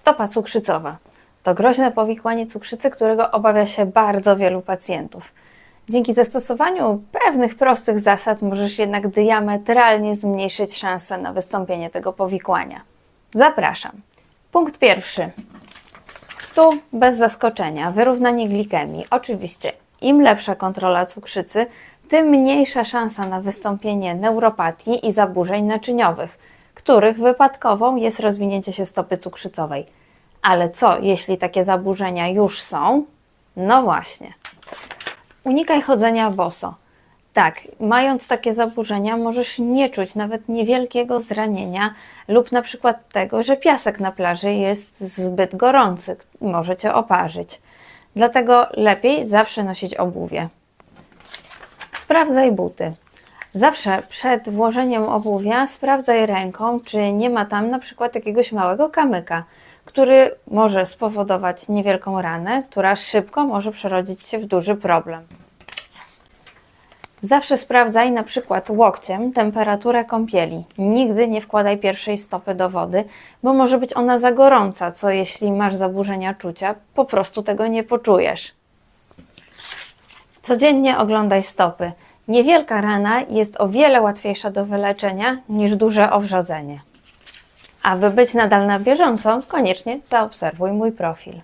Stopa cukrzycowa to groźne powikłanie cukrzycy, którego obawia się bardzo wielu pacjentów. Dzięki zastosowaniu pewnych prostych zasad możesz jednak diametralnie zmniejszyć szanse na wystąpienie tego powikłania. Zapraszam. Punkt pierwszy. Tu bez zaskoczenia wyrównanie glikemii. Oczywiście, im lepsza kontrola cukrzycy, tym mniejsza szansa na wystąpienie neuropatii i zaburzeń naczyniowych, których wypadkową jest rozwinięcie się stopy cukrzycowej. Ale co, jeśli takie zaburzenia już są? No właśnie. Unikaj chodzenia boso. Tak, mając takie zaburzenia, możesz nie czuć nawet niewielkiego zranienia lub na przykład tego, że piasek na plaży jest zbyt gorący, może cię oparzyć. Dlatego lepiej zawsze nosić obuwie. Sprawdzaj buty. Zawsze przed włożeniem obuwia sprawdzaj ręką, czy nie ma tam na przykład jakiegoś małego kamyka, który może spowodować niewielką ranę, która szybko może przerodzić się w duży problem. Zawsze sprawdzaj na przykład łokciem temperaturę kąpieli. Nigdy nie wkładaj pierwszej stopy do wody, bo może być ona za gorąca, co jeśli masz zaburzenia czucia, po prostu tego nie poczujesz. Codziennie oglądaj stopy. Niewielka rana jest o wiele łatwiejsza do wyleczenia niż duże owrzodzenie. Aby być nadal na bieżąco, koniecznie zaobserwuj mój profil.